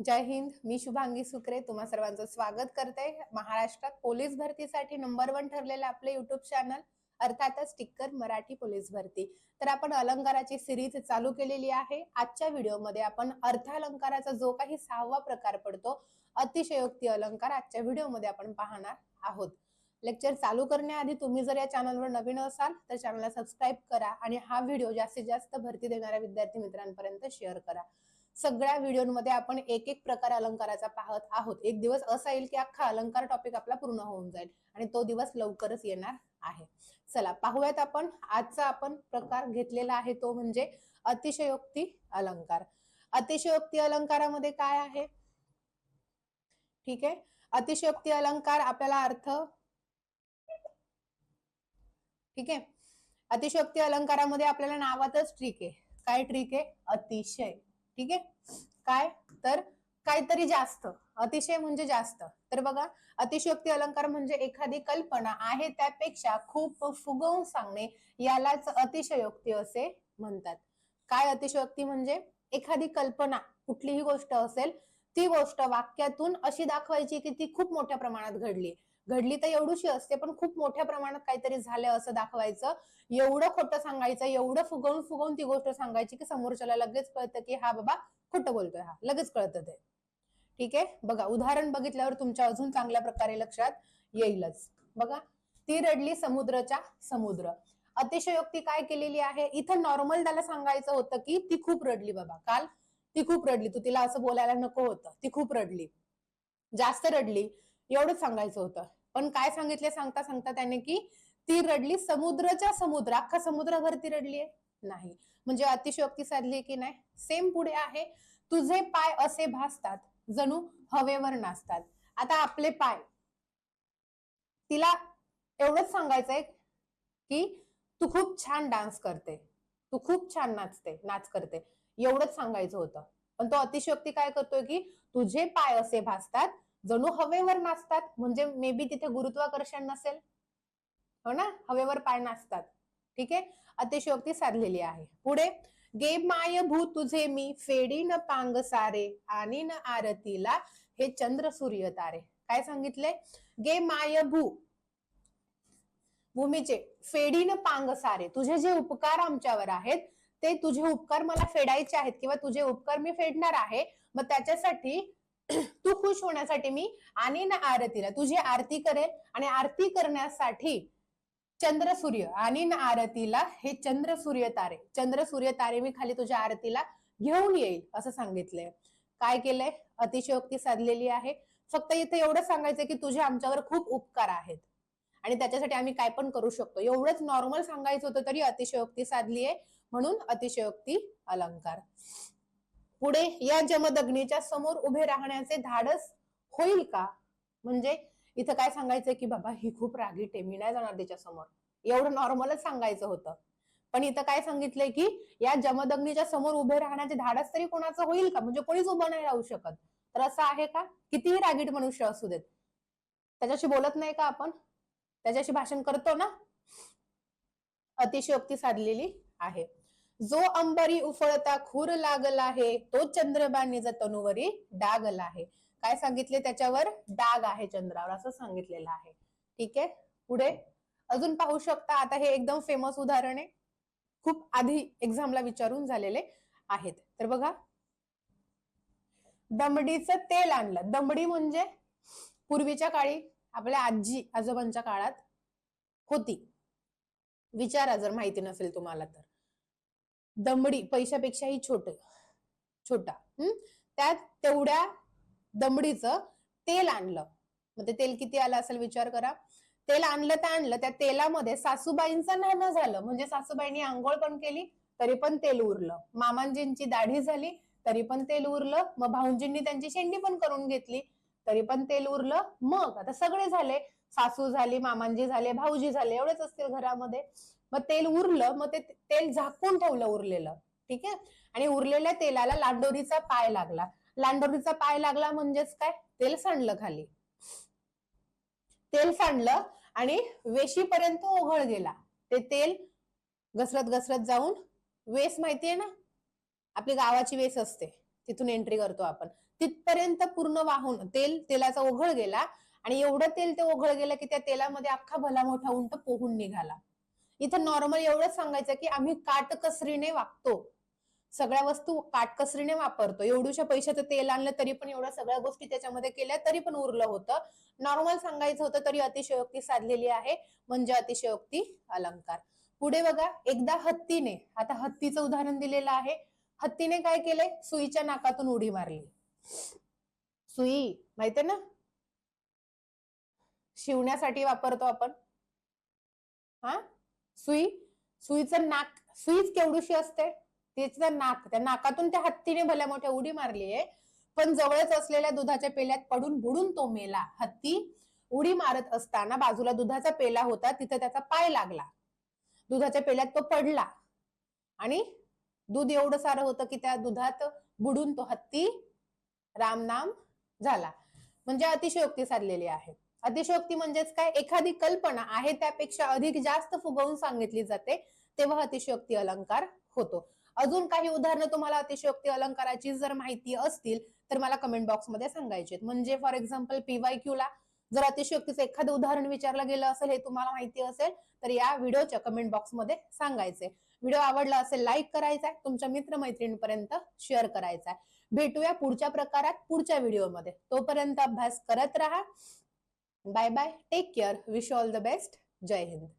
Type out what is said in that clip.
जय हिंद मी शुभांगी सुकरे तुम्हा सर्वांचं स्वागत करते. महाराष्ट्रात पोलीस भरतीसाठी नंबर वन ठरलेलं आपले युट्यूब चॅनल अर्थातच टिक्कर मराठी पोलीस भरती. तर आपण अलंकाराची सिरीज चालू केलेली आहे. आजच्या व्हिडिओमध्ये आपण अर्थालंकाराचा जो काही सहावा प्रकार पडतो अतिशयोक्ती अलंकार आजच्या व्हिडिओमध्ये आपण पाहणार आहोत. लेक्चर चालू करण्याआधी तुम्ही जर या चॅनलवर नवीन असाल तर चॅनलला सबस्क्राईब करा आणि हा व्हिडिओ जास्तीत जास्त भरती देणाऱ्या विद्यार्थी मित्रांपर्यंत शेअर करा. सगळ्या व्हिडिओमध्ये आपण एक एक प्रकार अलंकाराचा पाहत आहोत. एक दिवस असा येईल की अख्खा अलंकार टॉपिक आपला पूर्ण होऊन जाईल आणि तो दिवस लवकरच येणार आहे. चला पाहूयात आपण. आजचा आपण प्रकार घेतलेला आहे तो म्हणजे अतिशयोक्ती अलंकार. अतिशयोक्ती अलंकारामध्ये काय आहे? ठीक आहे. अतिशयोक्ती अलंकार आपल्याला अर्थ ठीक आहे. अतिशयोक्ती अलंकारामध्ये आपल्याला नावातच ट्रिक आहे. काय ट्रिक आहे? अतिशय. ठीक आहे? काय? तर काहीतरी जास्त अतिशय म्हणजे जास्त. तर बघा अतिशयोक्ती अलंकार म्हणजे एखादी कल्पना आहे त्यापेक्षा खूप फुगवून सांगणे यालाच अतिशयोक्ती असे म्हणतात. काय अतिशयोक्ती म्हणजे? एखादी कल्पना कुठलीही गोष्ट असेल ती गोष्ट वाक्यातून अशी दाखवायची की ती खूप मोठ्या प्रमाणात घडली. घडली तर एवढीशी असते पण खूप मोठ्या प्रमाणात काहीतरी झालं असं दाखवायचं. एवढं खोटं सांगायचं एवढं फुगवून फुगवून ती गोष्ट सांगायची की समोरच्याला लगेच कळतं की हा बाबा खोटं बोलतोय हा लगेच कळतं ते. ठीक आहे? बघा उदाहरण बघितल्यावर तुमच्या अजून चांगल्या प्रकारे लक्षात येईलच. बघा ती रडली समुद्रच्या समुद्र. अतिशयोक्ती काय केलेली आहे? इथं नॉर्मल त्याला सांगायचं होतं की ती खूप रडली बाबा काल ती खूप रडली. तू तिला असं बोलायला नको होतं ती खूप रडली. जास्त रडली एवढंच सांगायचं होतं. पण काय सांगितले सांगता सांगता त्याने की ती रडली समुद्रच्या समुद्र अख्खा समुद्रभर ती रडलीये नाही. म्हणजे अतिशयोक्ती साधली की नाही? सेम पुढे आहे. तुझे पाय असे भासतात जणू हवेवर नाचतात. आता आपले पाय. तिला एवढंच सांगायचंय की तू खूप छान डान्स करते. तू खूप छान नाचते नाच करते. एवढंच सांगायचं होतं. पण तो अतिशयोक्ती काय करतोय की तुझे पाय असे भासतात जणू हवेवर नाचतात म्हणजे मे बी तिथे गुरुत्वाकर्षण नसेल. हो ना? हवेवर पाय नाचतात. ठीक आहे? अतिशयोक्ती साधलेली आहे. पुढे गे माय भू तुझे मी फेडी न पांग सारे आणि न आरतीला हे चंद्र सूर्य तारे. काय सांगितले गे माय भू भूमीचे फेडीन पांग सारे तुझे जे उपकार आमच्यावर आहेत ते तुझे उपकार मला फेडायचे आहेत किंवा तुझे उपकार मी फेडणार आहे मग त्याच्यासाठी तू खुश होण्यासाठी मी आणि ना आरतीला तुझी आरती करेल आणि आरती करण्यासाठी चंद्र सूर्य आणि ना आरतीला हे चंद्र सूर्य तारे. चंद्र सूर्य तारे मी खाली तुझ्या आरतीला घेऊन येईल असं सांगितलंय. काय केलंय? अतिशयोक्ती साधलेली आहे. फक्त इथे एवढं सांगायचं की तुझे आमच्यावर खूप उपकार आहेत. आणि त्याच्यासाठी आम्ही काय पण करू शकतो. एवढंच नॉर्मल सांगायचं होतं तरी अतिशयोक्ती साधली आहे म्हणून अतिशयोक्ती अलंकार. पुढे या जमदग्नीच्या समोर उभे राहण्याचे धाडस होईल का? म्हणजे इथं काय सांगायचंय की बाबा ही खूप रागीट आहे मी नाही जाणार त्याच्यासमोर. एवढं नॉर्मलच सांगायचं होतं. पण इथं काय सांगितलंय की या जमदग्नीच्या समोर उभे राहण्याचे धाडस तरी कोणाचं होईल का? म्हणजे कोणीच उभं नाही राहू शकत. तर असं आहे का? कितीही रागीट मनुष्य असू देत. त्याच्याशी बोलत नाही का आपण? त्याच्याशी भाषण करतो ना? अतिशयोक्ती साधलेली आहे. जो अंबरी उफळता खूर लागला आहे तो चंद्रबा निज तनुवरी डागला आहे. काय सांगितले त्याच्यावर? डाग आहे चंद्रावर असं सांगितलेलं आहे. ठीक आहे? पुढे? अजून पाहू शकता आता हे एकदम फेमस उदाहरण आहे. खूप आधी एक्झामला विचारून झालेले आहेत. तर बघा. दमडीचं तेल आणलं. दमडी म्हणजे? पूर्वीच्या काळी आपल्या आजी आजोबांच्या काळात होती. विचारा जर माहिती नसेल तुम्हाला तर. दमडी पैशापेक्षाही छोट छोटा. हम्म? त्यात तेवढ्या दमडीचं तेल आणलं. मग ते तेल किती आलं असेल विचार करा. तेल आणलं तर आणलं. त्या तेलामध्ये सासूबाईंचं नाणं झालं. म्हणजे सासूबाईंनी आंघोळ पण केली तरी पण तेल उरलं. मामांजींची दाढी झाली तरी पण तेल उरलं. मग भाऊंजींनी त्यांची शेंडी पण करून घेतली तरी पण तेल उरलं. मग आता सगळे झाले. सासू झाली मामांजी झाले भाऊजी झाले. एवढेच असतील घरामध्ये. मग तेल उरलं मग ते तेल झाकून ठेवलं उरलेलं. ठीक आहे? आणि उरलेल्या तेलाला लांडोरीचा पाय लागला. लांडोरीचा पाय लागला म्हणजेच काय? तेल सांडलं खाली. तेल सांडलं आणि वेशीपर्यंत ओघळ गेला. ते तेल घसरत घसरत जाऊन वेस माहितीये ना? आपली गावाची वेस असते. तिथून एंट्री करतो आपण. तिथपर्यंत पूर्ण वाहून तेल तेलाचा ओघळ गेला आणि एवढं तेल ते ओघळ गेलं की त्या तेलामध्ये अख्खा भला मोठा उंट पोहून निघाला. इथं नॉर्मल एवढंच सांगायचं की आम्ही काटकसरीने वागतो. सगळ्या वस्तू काटकसरीने वापरतो. एवढ्याशा पैशाचं तेल आणलं तरी पण एवढ्या सगळ्या गोष्टी त्याच्यामध्ये केल्या तरी पण उरलं होतं. नॉर्मल सांगायचं होतं तरी अतिशयोक्ती साधलेली आहे. म्हणजे अतिशयोक्ती अलंकार. पुढे बघा एकदा हत्तीने आता हत्तीचं उदाहरण दिलेलं आहे. हत्तीने काय केले सुईच्या नाकातून उडी मारली. सुई माहितीये ना? शिवण्यासाठी वापरतो आपण. हा? सुई सुईचं नाक सुईच केवढीशी असते तिचं नाक. त्या नाकातून त्या हत्तीने भल्या मोठ्या उडी मारलीये पण जवळच असलेल्या दुधाच्या पेल्यात पडून बुडून तो मेला. हत्ती उडी मारत असताना बाजूला दुधाचा पेला होता तिथं त्याचा पाय लागला. दुधाच्या पेल्यात तो पडला. आणि दूध एवढं सारं होतं की त्या दुधात बुडून तो हत्ती रामनाम झाला. म्हणजे अतिशयोक्ती साधलेली आहे. अतिशयोक्ती म्हणजेच काय? एखादी कल्पना आहे त्यापेक्षा अधिक जास्त फुगवून सांगितली जाते तेव्हा अतिशयोक्ती अलंकार होतो. अजून काही उदाहरणं तुम्हाला अतिशयोक्ती अलंकाराची जर माहिती असतील तर मला कमेंट बॉक्समध्ये सांगायचे म्हणजे फॉर एक्झाम्पल पीवाय क्यू ला जर अतिशयोक्तीचं एखादं उदाहरण विचारलं गेलं असेल हे तुम्हाला माहिती असेल तर या व्हिडिओच्या कमेंट बॉक्समध्ये सांगायचे व्हिडिओ आवडला असेल लाईक करायचा आहे. तुमच्या मित्रमैत्रिणींपर्यंत शेअर करायचा आहे. भेटूया पुढच्या प्रकारात पुढच्या व्हिडिओमध्ये तोपर्यंत अभ्यास करत राहा. Bye bye. Take care. Wish you all the best. Jai Hind.